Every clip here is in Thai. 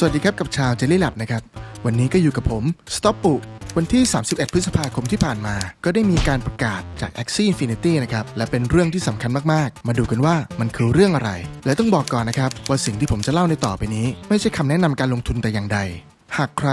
สวัสดีครับกับชาวเจลลี่ลับนะครับ วันนี้ก็อยู่กับผมสต็อปปุวันที่ 31 พฤษภาคมที่ผ่านมา ก็ได้มีการประกาศจาก Axie Infinity นะครับ และเป็นเรื่องที่สำคัญมากๆ มาดูกันว่ามันคือเรื่องอะไร และต้องบอกก่อนนะครับ ว่าสิ่งที่ผมจะเล่าในต่อไปนี้ ไม่ใช่คำแนะนำการลงทุนแต่อย่างใด หากใคร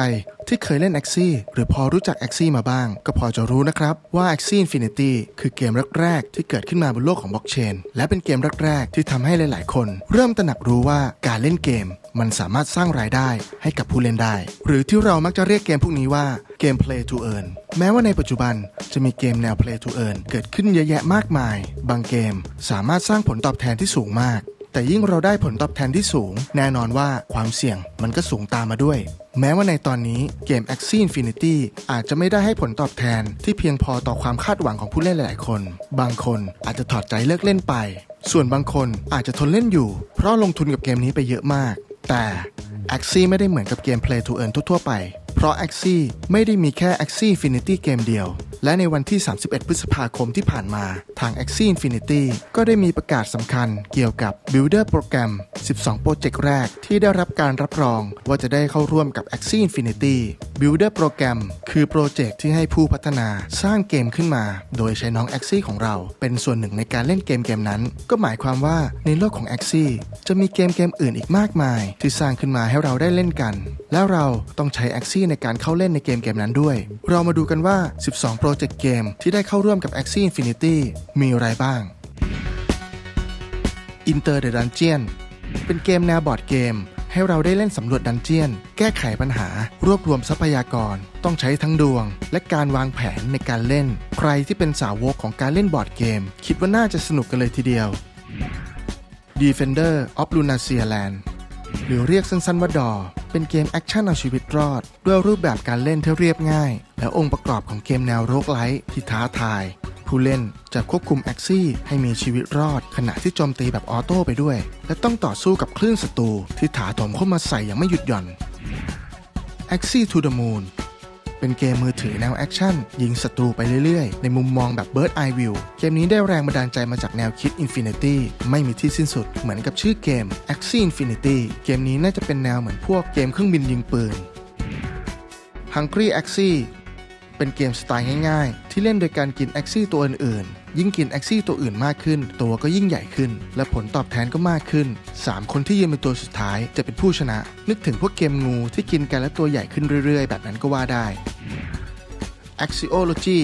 ที่เคยเล่น Axie หรือพอรู้จัก Axie มาบ้าง ก็พอจะรู้นะครับว่า Axie Infinity คือเกมแรก ๆ ที่เกิดขึ้นมาบนโลกของบล็อกเชนและเป็นเกมแรก ๆ ที่ทำให้หลาย ๆ คน เริ่มตระหนักรู้ว่าการเล่นเกม มันสามารถสร้างรายได้ให้กับผู้เล่นได้ หรือที่เรามักจะเรียกเกมพวกนี้ว่าเกม Play to Earn แม้ว่าในปัจจุบันจะมีเกมแนว Play to Earn เกิดขึ้นเยอะแยะมากมาย บางเกมสามารถสร้างผลตอบแทนที่สูงมาก แต่ยิ่งเราได้ผลตอบแทนที่สูง แน่นอนว่าความเสี่ยงมันก็สูงตามมาด้วย แม้ว่าในตอนนี้เกม Axie Infinity อาจจะไม่ได้ให้ผลตอบแทนที่เพียงพอต่อความคาดหวังของผู้เล่นหลายๆคน บางคนอาจจะถอดใจเลิกเล่นไป ส่วนบางคนอาจจะทนเล่นอยู่ เพราะลงทุนกับเกมนี้ไปเยอะมาก แต่ Axie ไม่ได้เหมือนกับเกม Play to Earn ทั่วๆไป เพราะ Axie ไม่ได้มีแค่ Axie Infinity เกมเดียว และในวันที่ 31 พฤษภาคมที่ผ่านมา ทาง Axie Infinity ก็ได้มีประกาศสำคัญเกี่ยวกับ Builder โปรแกรม12 โปรเจกต์แรกที่ได้รับการรับรองว่าจะได้เข้าร่วมกับ Axie Infinity Builder โปรแกรมคือโปรเจกต์ที่ให้ผู้พัฒนาสร้างเกมขึ้นมา โดยใช้น้อง Axie ของเรา เป็นส่วนหนึ่งในการเล่นเกมเกมนั้น ก็หมายความว่าในโลกของ Axie จะมีเกมเกมอื่นอีกมากมาย ที่สร้างขึ้นมาให้เราได้เล่นกัน แล้วเราต้องใช้ Axie ในการเข้าเล่นในเกมเกมนั้นด้วย เรามาดูกันว่า 12 โปรเจกต์เกมที่ได้เข้าร่วมกับ Axie Infinity มีอะไรบ้าง Inter the Dungeon เป็นเกมแนวบอร์ดเกม ให้เราได้เล่นสำรวจดันเจียน แก้ไขปัญหา รวบรวมทรัพยากร ต้องใช้ทั้งดวง และการวางแผนในการเล่น ใครที่เป็นสาวกของการเล่นบอร์ดเกม คิดว่าน่าจะสนุกกันเลยทีเดียว Defender of Lunacia Land หรือเรียกสั้นๆว่าดอเป็นเกมแอคชั่นเอาชีวิตรอด ด้วยรูปแบบการเล่นที่เรียบง่าย และองค์ประกอบของเกมแนวโรกไลท์ที่ท้าทาย ผู้เล่นจะควบคุมแอคซี่ให้มีชีวิตรอด ขณะที่โจมตีแบบออโต้ไปด้วย และต้องต่อสู้กับคลื่นศัตรูที่ถาโถมเข้ามาใส่อย่างไม่หยุดหย่อน Axie to the Moon เป็นเกมมือถือแนวแอคชั่น ยิงศัตรูไปเรื่อยๆ ในมุมมองแบบ Bird Eye View เกมนี้ได้แรงบันดาลใจมาจากแนวคิด Infinity ไม่มีที่สิ้นสุดเหมือนกับชื่อเกม Axie Infinity เกมนี้น่าจะเป็นแนวเหมือนพวกเกมเครื่องบินยิงปืน Hungry Axie เป็นเกมสไตล์ง่ายๆ ที่เล่นโดยการกินแอคซี่ตัวอื่นๆ ยิ่งกินแอคซี่ตัวอื่นมากขึ้น ตัวก็ยิ่งใหญ่ขึ้น และผลตอบแทนก็มากขึ้น 3 คนที่ยืนเป็นตัวสุดท้ายจะเป็นผู้ชนะ นึกถึงพวกเกมงูที่กินกันและตัวใหญ่ขึ้นเรื่อยๆ แบบนั้นก็ว่าได้ Axiology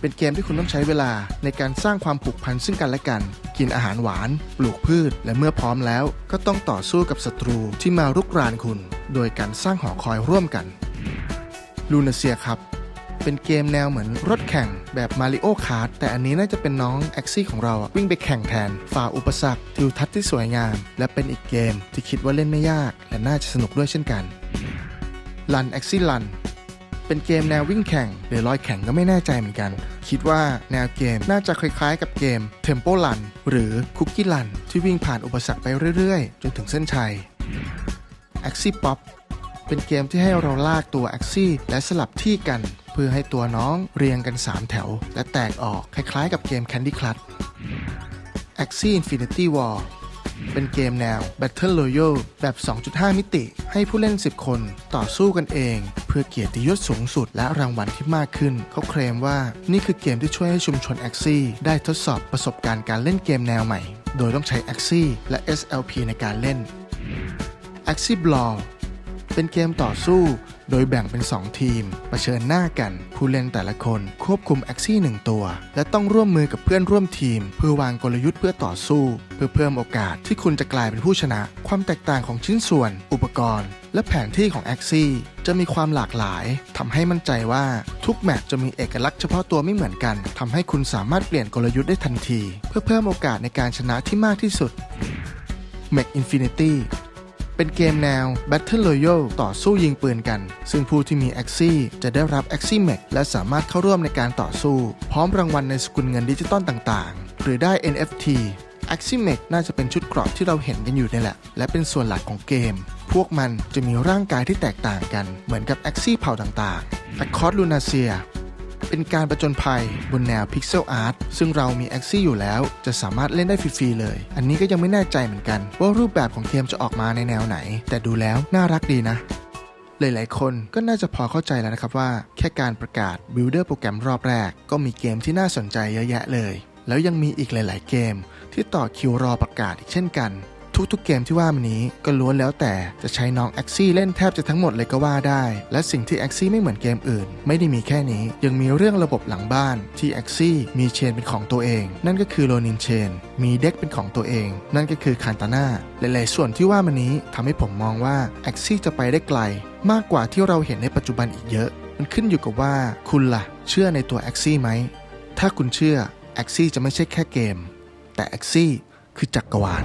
เป็นเกมที่คุณต้องใช้เวลาในการสร้างความผูกพันซึ่งกันและกัน กินอาหารหวาน ปลูกพืช และเมื่อพร้อมแล้ว ก็ต้องต่อสู้กับศัตรูที่มารุกรานคุณ โดยการสร้างหอคอยร่วมกันลูนาเซียครับ เป็นเกมแนวเหมือนรถแข่งแบบมาริโอคาร์แต่อันนี้น่าจะเป็นน้องแอ็กซี่ของเราวิ่งไปแข่งแทน ฝ่าอุปสรรคทิวทัศน์ที่สวยงาม และเป็นอีกเกมที่คิดว่าเล่นไม่ยาก และน่าจะสนุกด้วยเช่นกันลันแอ็กซี่ลันเป็นเกมแนววิ่งแข่งหรือลอยแข่งก็ไม่แน่ใจเหมือนกัน คิดว่าแนวเกมน่าจะคล้ายๆกับเกม Tempo Run หรือ Cookie Run ที่วิ่งผ่านอุปสรรคไปเรื่อยๆ จนถึงเส้นชัย a x i Pop เป็นเกมที่ให้เราลากตัว a x i และสลับที่กัน เพื่อให้ตัวน้องเรียงกัน 3 แถว และแตกออกคล้ายๆกับเกม Candy Crush Axie Infinity War เป็นเกมแนว Battle Royale แบบ 2.5 มิติ ให้ผู้เล่น 10 คนต่อสู้กันเอง เพื่อเกียรติยศสูงสุดและรางวัลที่มากขึ้น เขาเคลมว่านี่คือเกมที่ช่วยให้ชุมชน Axie ได้ทดสอบประสบการณ์การเล่นเกมแนวใหม่ โดยต้องใช้ Axie และ SLP ในการเล่น Axie Brawl เป็นเกมต่อสู้ โดยแบ่งเป็น 2 ทีมเผชิญหน้ากัน ผู้เล่นแต่ละคนควบคุมแอคซี่หนึ่งตัว และต้องร่วมมือกับเพื่อนร่วมทีม เพื่อวางกลยุทธ์เพื่อต่อสู้ เพื่อเพิ่มโอกาสที่คุณจะกลายเป็นผู้ชนะ ความแตกต่างของชิ้นส่วน อุปกรณ์ และแผนที่ของแอคซี่จะมีความหลากหลายทำให้มั่นใจว่าทุกแมปจะมีเอกลักษณ์เฉพาะตัวไม่เหมือนกันทำให้คุณสามารถเปลี่ยนกลยุทธ์ได้ทันที เพื่อเพิ่มโอกาสในการชนะที่มากที่สุด m a c Infinity เป็นเกมแนว Battle Royale ต่อสู้ยิงปืนกัน ซึ่งผู้ที่มี Axie จะได้รับ Axie Mech และสามารถเข้าร่วมในการต่อสู้ พร้อมรางวัลในสกุลเงินดิจิตอลต่างๆ หรือได้ NFT Axie Mech น่าจะเป็นชุดเกราะที่เราเห็นกันอยู่นี่แหละ และเป็นส่วนหลักของเกม พวกมันจะมีร่างกายที่แตกต่างกัน เหมือนกับ Axie เผ่าต่างๆ Accord Lunacia เเป็นการประจนภัยบนแนวพิกเซลอาร์ตซึ่งเรามี a x i อยู่แล้ว จะสามารถเล่นได้ฟรีๆเลย อันนี้ก็ยังไม่แน่ใจเหมือนกัน ว่ารูปแบบของเกมจะออกมาในแนวไหน แต่ดูแล้วน่ารักดีนะหลายๆ คนก็น่าจะพอเข้าใจแล้วนะครับว่า แค่การประกาศ Builder โปรแกรมรอบแรก ก็มีเกมที่น่าสนใจเยอะแยะเลย แล้วยังมีอีกหลาย ๆ เกม ที่ต่อคิวรอประกาศอีกเช่นกัน ทุกๆเกมที่ว่ามานี้ก็ล้วนแล้วแต่จะใช้น้อง a x i เล่นแทบจะทั้งหมดเลยก็ว่าได้ และสิ่งที่ a x i ไม่เหมือนเกมอื่น ไม่ได้มีแค่นี้ ยังมีเรื่องระบบหลังบ้านที่ a x i มีเชนเป็นของตัวเอง นั่นก็คือโ o นินเชน มีเด็กเป็นของตัวเอง นั่นก็คือคานตาน่าหลายๆส่วนที่ว่ามานี้ทำให้ผมมองว่า a x i จะไปได้ไกล มากกว่าที่เราเห็นในปัจจุบันอีกเยอะ มันขึ้นอยู่กับว่าคุณล่ะ เชื่อในตัว a x i ไหมถ้าคุณเชื่อ a x i จะไม่ใช่แค่เกม แต่ a x i คือจักรวาล